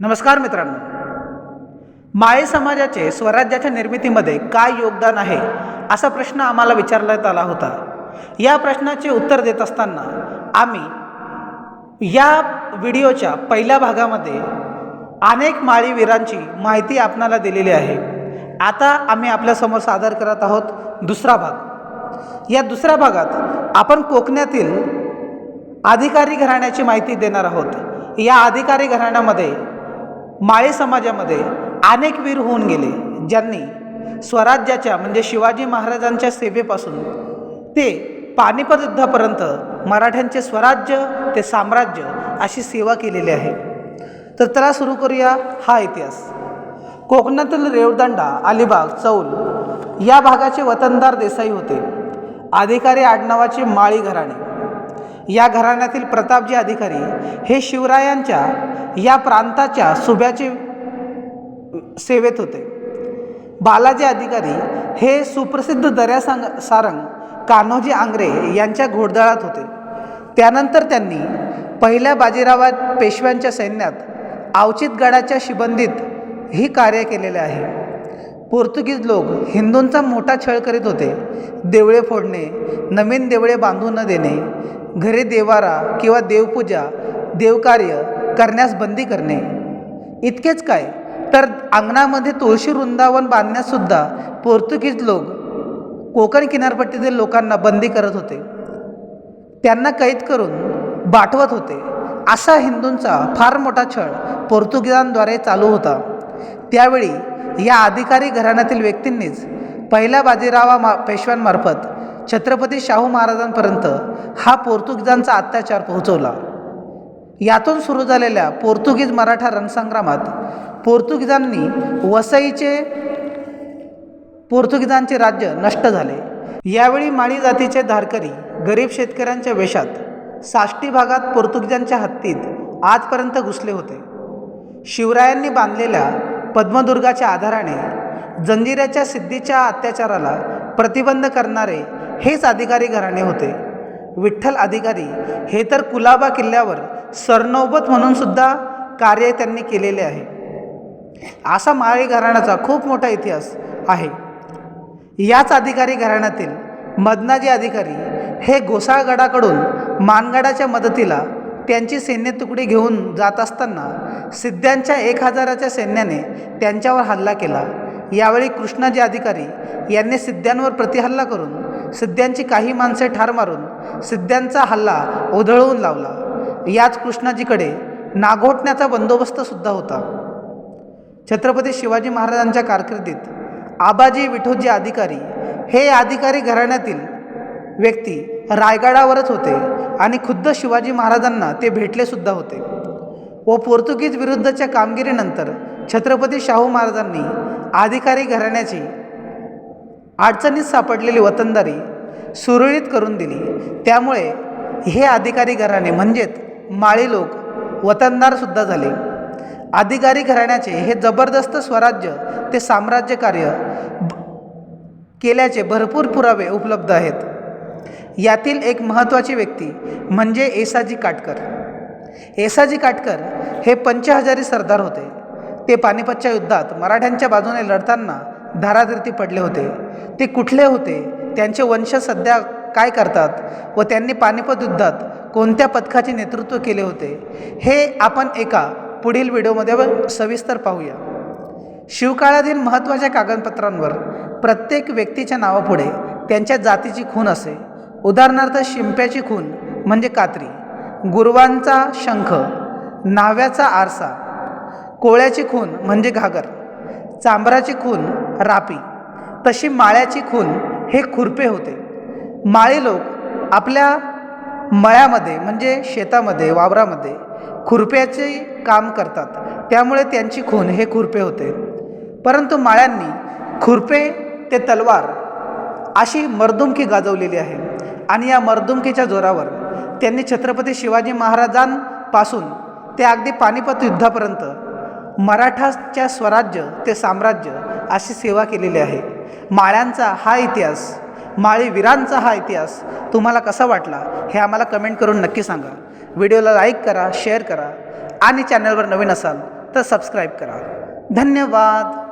नमस्कार मित्रांनो. माळी समाजाचे स्वराज्याच्या निर्मितीमध्ये काय योगदान आहे असा प्रश्न आम्हाला विचारण्यात आला होता. या प्रश्नाचे उत्तर देत असताना आम्ही या व्हिडिओच्या पहिल्या भागामध्ये अनेक माळीवीरांची माहिती आपणाला दिलेली आहे. आता आम्ही आपल्यासमोर सादर करत आहोत दुसरा भाग. या दुसऱ्या भागात आपण कोकणातील अधिकारी घराण्याची माहिती देणार आहोत. या अधिकारी घराण्यामध्ये माळी समाजामध्ये अनेक वीर होऊन गेले ज्यांनी स्वराज्याच्या म्हणजे शिवाजी महाराजांच्या सेवेपासून ते पानिपत युद्धापर्यंत मराठ्यांचे स्वराज्य ते साम्राज्य अशी सेवा केलेली आहे. तर त्याला सुरू करूया हा इतिहास. कोकणातील रेवदंडा अलिबाग चौल या भागाचे वतनदार देसाई होते. अधिकारी आडनावाचे माळी घराणे. या घराण्यातील प्रतापजी अधिकारी हे शिवरायांच्या या प्रांताच्या सुभ्याचे सेवेत होते. बालाजी अधिकारी हे सुप्रसिद्ध दर्या सांग सारंग कान्होजी आंग्रे यांच्या घोडदळात होते. त्यानंतर त्यांनी पहिल्या बाजीरावा पेशव्यांच्या सैन्यात आवचित गडाच्या शिबंदीत ही कार्य केलेले आहे. पोर्तुगीज लोक हिंदूंचा मोठा छळ करीत होते. देवळे फोडणे नवीन देवळे बांधू न देणे घरे देवारा किंवा देवपूजा देवकार्य करण्यास बंदी करणे. इतकेच काय? तर अंगणामध्ये तुळशी वृंदावन बांधण्याससुद्धा पोर्तुगीज लोक कोकण किनारपट्टीतील लोकांना बंदी करत होते. त्यांना कैद करून बाटवत होते. असा हिंदूंचा फार मोठा छळ पोर्तुगीजांद्वारे चालू होता. त्यावेळी या अधिकारी घराण्यातील व्यक्तींनीच पहिल्या बाजीरावा मा पेशव्यांमार्फत छत्रपती शाहू महाराजांपर्यंत हा पोर्तुगीजांचा अत्याचार पोहोचवला. यातून सुरू झालेल्या पोर्तुगीज मराठा रणसंग्रामात पोर्तुगीजांनी वसईचे पोर्तुगीजांचे राज्य नष्ट झाले. यावेळी माळी जातीचे धारकरी गरीब शेतकऱ्यांच्या वेशात साष्टी भागात पोर्तुगीजांच्या हत्तीत आजपर्यंत घुसले होते. शिवरायांनी बांधलेल्या पद्मदुर्गाच्या आधाराने जंजिऱ्याच्या सिद्धीच्या अत्याचाराला प्रतिबंध करणारे हेच अधिकारी घराणे होते. विठ्ठल अधिकारी हे तर कुलाबा किल्ल्यावर सरनौबत म्हणून सुद्धा कार्य त्यांनी केलेले आहे. असा माळी घराण्याचा खूप मोठा इतिहास आहे. याच अधिकारी घराण्यातील मदनाजी अधिकारी हे गोसाळगडाकडून मानगडाच्या मदतीला त्यांची सैन्य तुकडी घेऊन जात असताना सिद्ध्यांच्या एक हजाराच्या सैन्याने त्यांच्यावर हल्ला केला. यावेळी कृष्णाजी अधिकारी यांनी सिद्ध्यांवर प्रतिहल्ला करून सिद्ध्यांची काही माणसे ठार मारून सिद्ध्यांचा हल्ला उधळवून लावला. याच कृष्णाजीकडे नागोठण्याचा बंदोबस्तसुद्धा होता. छत्रपती शिवाजी महाराजांच्या कारकिर्दीत आबाजी विठोजी अधिकारी हे अधिकारी घराण्यातील व्यक्ती रायगडावरच होते आणि खुद्द शिवाजी महाराजांना ते भेटलेसुद्धा होते. व पोर्तुगीज विरुद्धच्या कामगिरीनंतर छत्रपती शाहू महाराजांनी अधिकारी घराण्याची अडचणीत सापडलेली वतनदारी सुरळीत करून दिली. त्यामुळे हे अधिकारी घराणे म्हणजेच माळी लोक वतनदारसुद्धा झाले. अधिकारी घराण्याचे हे जबरदस्त स्वराज्य ते साम्राज्य कार्य केल्याचे भरपूर पुरावे उपलब्ध आहेत. यातील एक महत्त्वाची व्यक्ती म्हणजे एसाजी काटकर. एसाजी काटकर हे पंचहजारी सरदार होते. ते पानिपतच्या युद्धात मराठ्यांच्या बाजूने लढताना धारातीर्थी पडले होते. ते कुठले होते? त्यांचे वंश सध्या काय करतात? व त्यांनी पानिपत युद्धात कोणत्या पथकाचे नेतृत्व केले होते? हे आपण एका पुढील व्हिडिओमध्ये सविस्तर पाहूया. शिवकाळातील महत्त्वाच्या कागदपत्रांवर प्रत्येक व्यक्तीच्या नावापुढे त्यांच्या जातीची खून असे. उदाहरणार्थ शिंप्याची खून म्हणजे कात्री गुरवांचा शंख नाव्याचा आरसा कोळ्याची खून म्हणजे घागर चांबराची खून रापी. तशी माळ्याची खून हे खुरपे होते. माळी लोक आपल्या मळ्यामध्ये म्हणजे शेतामध्ये वावरामध्ये खुरप्याचे काम करतात. त्यामुळे त्यांची खून हे खुरपे होते. परंतु माळ्यांनी खुरपे ते तलवार अशी मर्दुमकी गाजवलेली आहे. आणि या मर्दुमकीच्या जोरावर त्यांनी छत्रपती शिवाजी महाराजांपासून ते अगदी पानिपत युद्धापर्यंत मराठाच्या स्वराज्य ते साम्राज्य अशी सेवा केलेली आहे. माळ्यांचा हा इतिहास माळी वीरांचा हा इतिहास तुम्हाला कसा वाटला हे आम्हाला कमेंट करून नक्की सांगा. व्हिडिओला लाईक करा शेअर करा आणि चॅनलवर नवीन असाल तर सबस्क्राईब करा. धन्यवाद!